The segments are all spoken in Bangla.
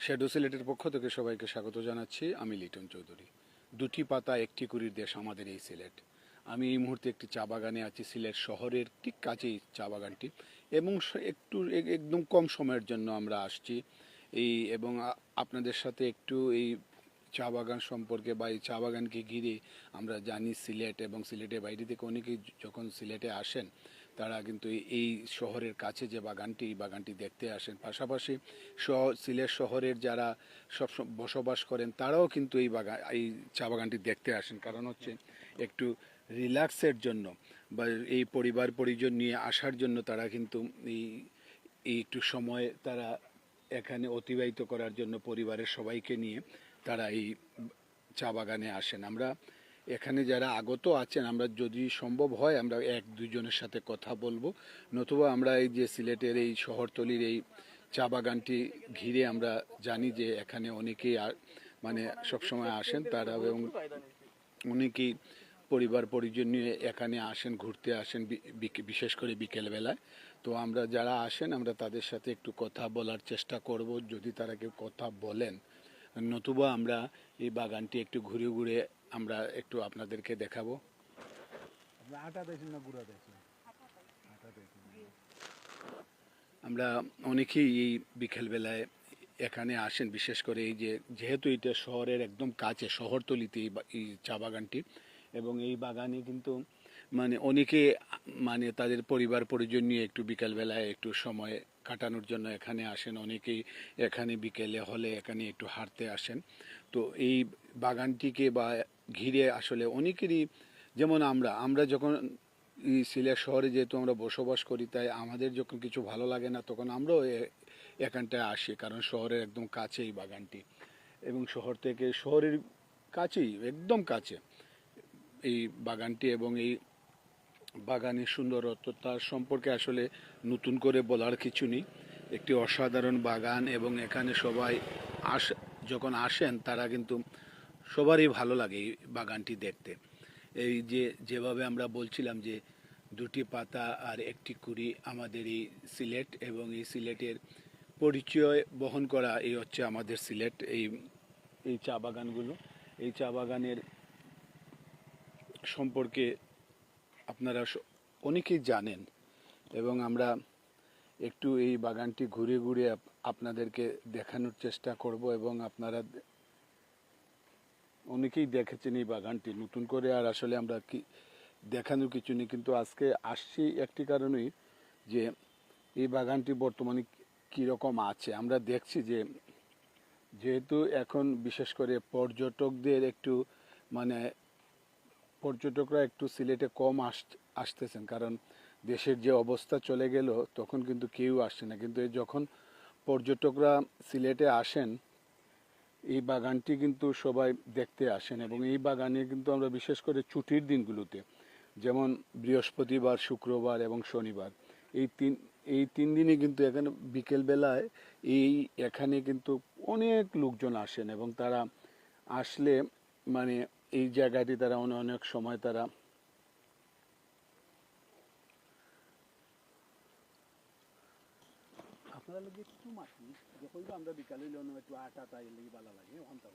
শ্যাডো সিলেটের পক্ষ থেকে সবাইকে স্বাগত জানাচ্ছি। আমি লিটন চৌধুরী। দুটি পাতা, একটি কুড়ির দেশ আমাদের এই সিলেট। আমি এই মুহূর্তে একটি চা বাগানে আছি। সিলেট শহরের ঠিক কাছেই চা বাগানটি। এবং একটু একদম কম সময়ের জন্য আমরা আসছি। এই, এবং আপনাদের সাথে একটু এই চা বাগান সম্পর্কে বা এই চা বাগানকে ঘিরে আমরা জানি সিলেট এবং সিলেটের বাইরে থেকে অনেকেই যখন সিলেটে আসেন তারা কিন্তু এই- শহরের কাছে যে বাগানটি, এই বাগানটি দেখতে আসেন। পাশাপাশি সিলেট শহরের যারা সব বসবাস করেন, তারাও কিন্তু এই বাগান এই চা বাগানটি দেখতে আসেন। কারণ হচ্ছে একটু রিল্যাক্সের জন্য বা এই পরিবার, পরিজন নিয়ে আসার জন্য তারা কিন্তু এই একটু সময় তারা এখানে অতিবাহিত করার জন্য পরিবারের সবাইকে নিয়ে তারা এই চা বাগানে আসেন। আমরা এখানে যারা আগত আছেন, আমরা যদি সম্ভব হয়, আমরা এক দুজনের সাথে কথা বলব। নতুবা আমরা এই যে সিলেটের এই শহরতলির এই চা বাগানটি ঘিরে আমরা জানি যে এখানে অনেকেই আ- মানে সবসময় আসেন তারা এবং অনেকেই পরিবার পরিজন নিয়ে এখানে আসেন, ঘুরতে আসেন বিশেষ করে বিকেলবেলায়। তো আমরা যারা আসেন, আমরা তাদের সাথে একটু কথা বলার চেষ্টা করব। যদি তারা কেউ কথা বলেন, নতুবা আমরা এই বাগানটি একটু ঘুরে ঘুরে আমরা একটু আপনাদেরকে দেখাবো। আটা দিয়েছেন না গুঁড়া দিয়েছেন আটা দিয়েছেন আমরা অনেকেই এই বিকেলবেলায় এখানে আসেন বিশেষ করে এই যে যেহেতু এটা শহরের একদম কাছে শহরতলিতে এই এই চা বাগানটি এবং এই বাগানে কিন্তু মানে অনেকে মানে তাদের পরিবার পরিজন নিয়ে একটু বিকেলবেলায় একটু সময় কাটানোর জন্য এখানে আসেন। অনেকেই এখানে বিকেলে হলে এখানে একটু হাঁটতে আসেন। তো এই বাগানটিকে বা ঘিরে আসলে অনেকেরই, যেমন আমরা আমরা যখন সিলেট শহরে যেহেতু আমরা বসবাস করি, তাই আমাদের যখন কিছু ভালো লাগে না, তখন আমরাও এখানটায় আসি, কারণ শহরের একদম কাছে এই বাগানটি। এবং শহর থেকে, শহরের কাছেই, একদম কাছে এই বাগানটি এবং এই বাগানের সুন্দরত্বতা সম্পর্কে আসলে নতুন করে বলার কিছু নেই। একটি অসাধারণ বাগান এবং এখানে সবাই আস, যখন আসেন, তারা কিন্তু সবারই ভালো লাগে এই বাগানটি দেখতে। এই যে, যেভাবে আমরা বলছিলাম যে, দুটি পাতা আর একটি কুড়ি আমাদের এই সিলেট এবং এই সিলেটের পরিচয় বহন করা এই হচ্ছে আমাদের সিলেট, এই এই চা বাগানগুলো। এই চা বাগানের সম্পর্কে আপনারা অনেকেই জানেন এবং আমরা একটু এই বাগানটি ঘুরে ঘুরে আপনাদেরকে দেখানোর চেষ্টা করব এবং আপনারা অনেকেই দেখেছেন এই বাগানটি নতুন করে, আর আসলে আমরা কি দেখানো কিছু নেই। কিন্তু আজকে আসছি একটি কারণেই যে এই বাগানটি বর্তমানে কীরকম আছে। আমরা দেখছি যে যেহেতু এখন বিশেষ করে পর্যটকদের একটু মানে পর্যটকরা একটু সিলেটে কম আস, আসতেছেন, কারণ দেশের যে অবস্থা চলে গেল, তখন কিন্তু কেউ আসছে না। কিন্তু যখন পর্যটকরা সিলেটে আসেন এই বাগানটি কিন্তু সবাই দেখতে আসেন এবং এই বাগানে কিন্তু আমরা বিশেষ করে ছুটির দিনগুলোতে, যেমন বৃহস্পতিবার, শুক্রবার এবং শনিবার, এই তিন এই তিন দিনে কিন্তু এখানে বিকেলবেলায় এই এখানে কিন্তু অনেক লোকজন আসেন এবং তারা আসলে মানে এই জায়গাটি তারা অনে- অনেক সময় তারা আপনারা আমরা বিকালে লোন একটু আটা তাই লেগে ভালো লাগে ওখানটা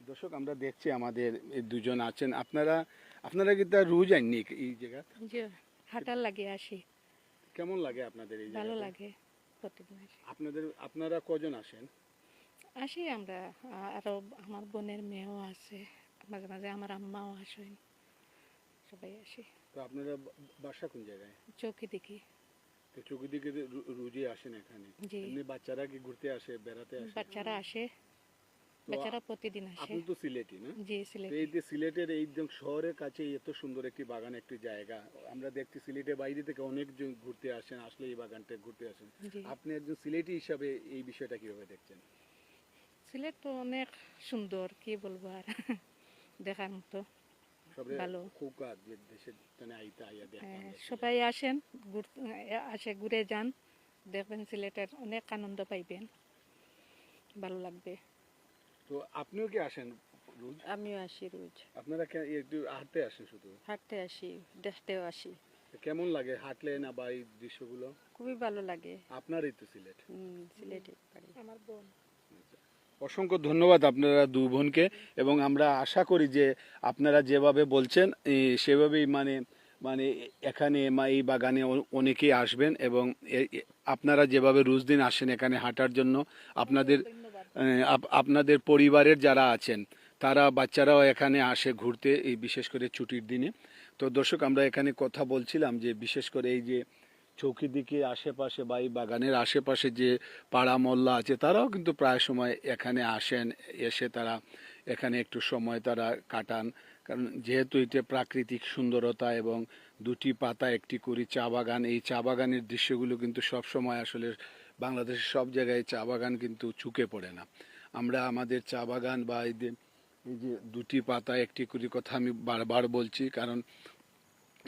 দর্শক আমরা দেখছি আমাদের এই দুজন আছেন। আপনারা আপনারা কি তা রোজ আননি এই জায়গা? যে হাঁটার লাগে আসি। কেমন লাগে আপনাদের এই ভালো লাগে প্রতিদিন আসি আপনাদের আপনারা কজন আসেন? আসি আমরা আরও আমার বোনের মেয়েও আছে মাঝে মাঝে আমার আম্মাও আসেন সবাই আসি। তো আপনারা বাসা কোন জায়গায়? চৌকি দেখি চৌকিদিকে রুজি আসেন এখানে। এমনি বাচ্চারা কি ঘুরতে আসে বেড়াতে আসে? বাচ্চারা আসে। বাচ্চারা প্রতিদিন আসে। আপনি তো সিলেটি না? জি তো এই যে সিলেটের এই যে শহরের কাছে এত সুন্দর একটি বাগান একটি জায়গা আমরা দেখছি সিলেটের বাইরে থেকে অনেকজন ঘুরতে আসেন আসলে এই বাগানটা ঘুরতে আসেন। আপনি একজন সিলেটি হিসাবে এই বিষয়টা কীভাবে দেখছেন? সিলেট তো অনেক সুন্দর কি বলব আর? দেখার মতো। ভালো। হ্যাঁ। সবাই আসেন আসে ঘুরে যান। দেখবেন সিলেটের অনেক আনন্দ পাইবেন। ভালো লাগবে। তো আপনিও কি আসেন রোজ? আমিও আসি রোজ। আপনারা কে- একটু হাঁটতে আসেন শুধু? হাঁটতে আসি দেখতেও আসি। কেমন লাগে হাঁটলে না বা এই দৃশ্যগুলো? খুবই ভালো লাগে। আপনারই তো সিলেট। হুম, সিলেটে আমার বোন। অসংখ্য ধন্যবাদ আপনারা দু বোনকে এবং আমরা আশা করি যে আপনারা যেভাবে বলছেন সেভাবেই মানে মানে এখানে মা এই বাগানে অনেকেই আসবেন এবং আপনারা যেভাবে রোজ দিন আসেন এখানে হাঁটার জন্য আপনাদের আপনাদের পরিবারের যারা আছেন তারা বাচ্চারাও এখানে আসে ঘুরতে এই বিশেষ করে ছুটির দিনে। তো দর্শক আমরা এখানে কথা বলছিলাম যে বিশেষ করে এই যে চৌকিদিকে আশেপাশে বা এই বাগানের আশেপাশে যে পাড়া মল্লা আছে, তারাও কিন্তু প্রায় সময় এখানে আসেন, এসে তারা এখানে একটু সময় তারা কাটান। কারণ যেহেতু এটা প্রাকৃতিক সুন্দরতা এবং দুটি পাতা, একটি করি চা বাগান, এই চা বাগানের দৃশ্যগুলো কিন্তু সব সময় আসলে বাংলাদেশের সব জায়গায় চা বাগান কিন্তু চুকে পড়ে না। আমরা আমাদের চা বাগান বা এই যে এই যে দুটি পাতা, একটি করি কথা আমি বারবার বলছি, কারণ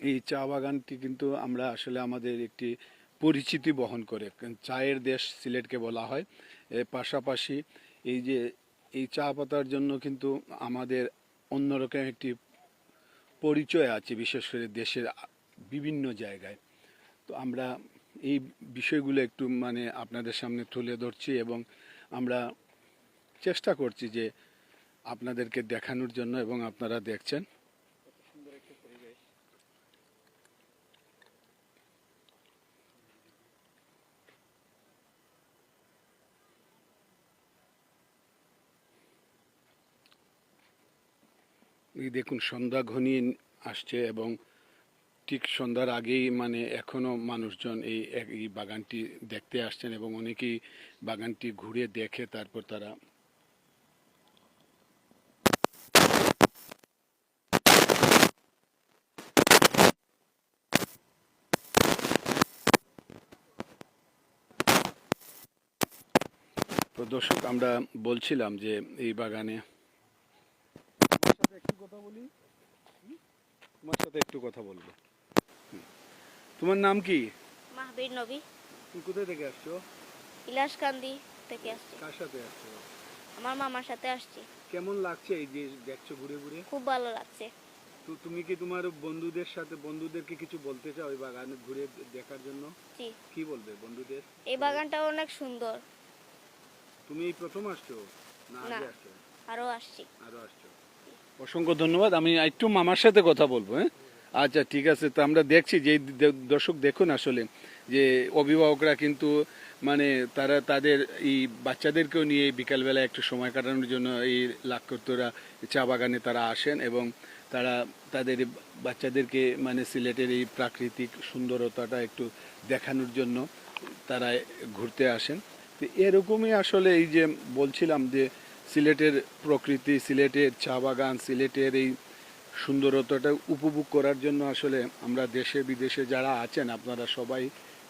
এই চা বাগানটি কিন্তু আমরা আসলে আমাদের একটি পরিচিতি বহন করে। চায়ের দেশ সিলেটকে বলা হয়। এর পাশাপাশি এই যে, এই চা পাতার জন্য কিন্তু আমাদের অন্যরকম একটি পরিচয় আছে, বিশেষ করে দেশের বিভিন্ন জায়গায়। তো আমরা এই বিষয়গুলো একটু মানে আপনাদের সামনে তুলে ধরছি এবং আমরা চেষ্টা করছি যে আপনাদেরকে দেখানোর জন্য এবং আপনারা দেখছেন। দেখুন, সন্ধ্যা ঘনিয়ে আসছে এবং ঠিক সন্ধ্যার আগেই মানে এখনও মানুষজন এই এই বাগানটি দেখতে আসছেন এবং অনেকেই বাগানটি ঘুরে দেখে তারপর তারা তো দর্শক, আমরা বলছিলাম যে এই বাগানে একটু কথা বলি। তোমার সাথে একটু কথা বলব। তোমার নাম কি? মাহবীর নবী। তুমি কোথায় থেকে আসছো? ইলাসকান্দি থেকে আসছি। কার সাথে আসছো? আমার মামার সাথে আসছি। কেমন লাগছে এই যে দেখছ ঘুরে ঘুরে? খুব ভালো লাগছে। তো তুমি কি তোমার বন্ধুদের সাথে বন্ধুদেরকে কিছু বলতে চাও এই বাগান ঘুরে দেখার জন্য? জি। কি বলবে বন্ধুদের? এই বাগানটা অনেক সুন্দর। তুমি এই প্রথম আসছো? না আগে আসছো? আরও আসছি। আরও আসছো। অসংখ্য ধন্যবাদ। আমি একটু মামার সাথে কথা বলব হ্যাঁ? আচ্ছা ঠিক আছে। তো আমরা দেখছি যে দর্শক দেখুন আসলে যে অভিভাবকরা কিন্তু মানে তারা তাদের এই বাচ্চাদেরকেও নিয়ে বিকালবেলা একটু সময় কাটানোর জন্য এই লাক্ষতরা চা বাগানে তারা আসেন এবং তারা তাদের বাচ্চাদেরকে মানে সিলেটের এই প্রাকৃতিক সুন্দরতাটা একটু দেখানোর জন্য তারা ঘুরতে আসেন। তো এরকমই আসলে এই যে বলছিলাম যে সিলেটের প্রকৃতি, সিলেটের চা বাগান, সিলেটের এই সুন্দরতাটা উপভোগ করার জন্য আসলে আমরা দেশে, বিদেশে যারা আছেন, আপনারা সবাই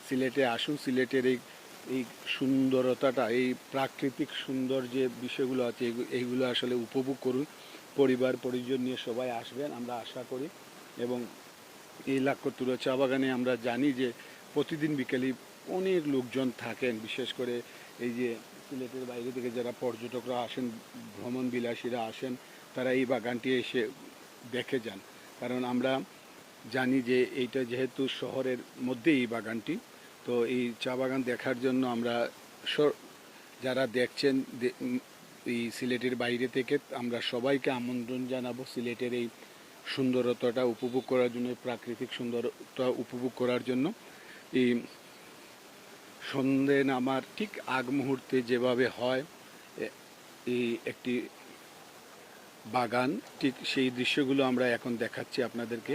সিলেটে আসুন। সিলেটের এই এই সুন্দরতাটা, এই প্রাকৃতিক সুন্দর যে বিষয়গুলো আছে এইগু- এইগুলো আসলে উপভোগ করুন। পরিবার, পরিজন নিয়ে সবাই আসবেন, আমরা আশা করি। এবং এই লাক্ষতুরা চা বাগানে আমরা জানি যে প্রতিদিন বিকেলে অনেক লোকজন থাকেন, বিশেষ করে এই যে সিলেটের বাইরে থেকে যারা পর্যটকরা আসেন, ভ্রমণ বিলাসীরা আসেন, তারা এই বাগানটি এসে দেখে যান। কারণ আমরা জানি যে এইটা যেহেতু শহরের মধ্যে এই বাগানটি, তো এই চা বাগান দেখার জন্য আমরা যারা দেখছেন এই সিলেটের বাইরে থেকে, আমরা সবাইকে আমন্ত্রণ জানাব সিলেটের এই সুন্দরতাটা উপভোগ করার জন্য, প্রাকৃতিক সুন্দরতা উপভোগ করার জন্য। এই সন্ধে নামার ঠিক আগ মুহূর্তে যেভাবে হয় এই একটি বাগান, ঠিক সেই দৃশ্যগুলো আমরা এখন দেখাচ্ছি আপনাদেরকে,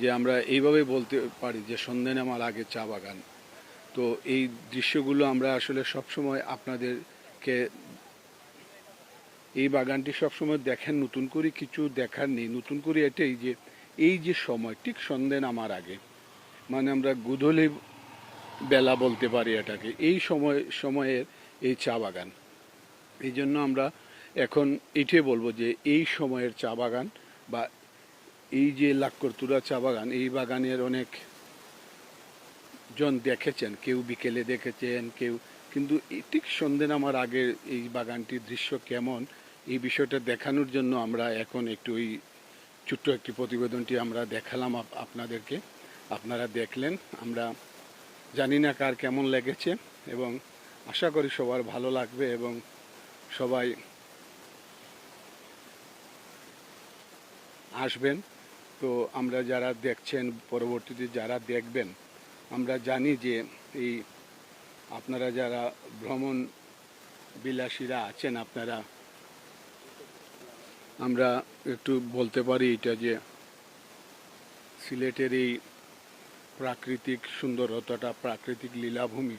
যে আমরা এইভাবে বলতে পারি যে সন্ধে নামার আগে চা বাগান। তো এই দৃশ্যগুলো আমরা আসলে সবসময় আপনাদেরকে এই বাগানটি সবসময় দেখেন, নতুন করে কিছু দেখার নেই, নতুন করে এটাই যে, এই যে সময়, ঠিক সন্ধে নামার আগে মানে আমরা গুধলি বেলা বলতে পারি এটাকে। এই সময়, সময়ের এই চা বাগান। এই জন্য আমরা এখন এটাই বলব যে এই সময়ের চা বাগান বা এই যে লাক্করতুরা চা বাগান, এই বাগানের অনেক জন দেখেছেন, কেউ বিকেলে দেখেছেন, কেউ কিন্তু ঠিক সন্ধে নামার আগে এই বাগানটির দৃশ্য কেমন, এই বিষয়টা দেখানোর জন্য আমরা এখন একটু ওই ছোট্ট একটি প্রতিবেদনটি আমরা দেখালাম আপ- আপনাদেরকে। আপনারা দেখলেন, আমরা জানি না কার কেমন লেগেছে এবং আশা করি সবার ভালো লাগবে এবং সবাই আসবেন। তো আমরা যারা দেখছেন, পরবর্তীতে যারা দেখবেন, আমরা জানি যে এই আপনারা যারা ভ্রমণ বিলাসীরা আছেন, আপনারা আমরা একটু বলতে পারি এটা যে সিলেটের এই প্রাকৃতিক সুন্দরতাটা, প্রাকৃতিক লীলাভূমি,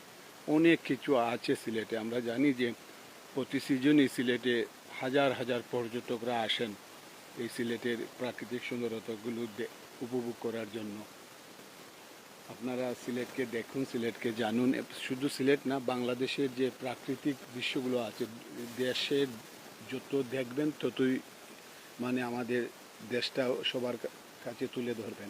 অনেক কিছু আছে সিলেটে। আমরা জানি যে প্রতি সিজনই সিলেটে হাজার হাজার পর্যটকরা আসেন এই সিলেটের প্রাকৃতিক সুন্দরতাগুলো উপভোগ করার জন্য। আপনারা সিলেটকে দেখুন, সিলেটকে জানুন। শুধু সিলেট না, বাংলাদেশের যে প্রাকৃতিক দৃশ্যগুলো আছে দেশের যত দেখবেন ততই মানে আমাদের দেশটা সবার কাছে তুলে ধরবেন।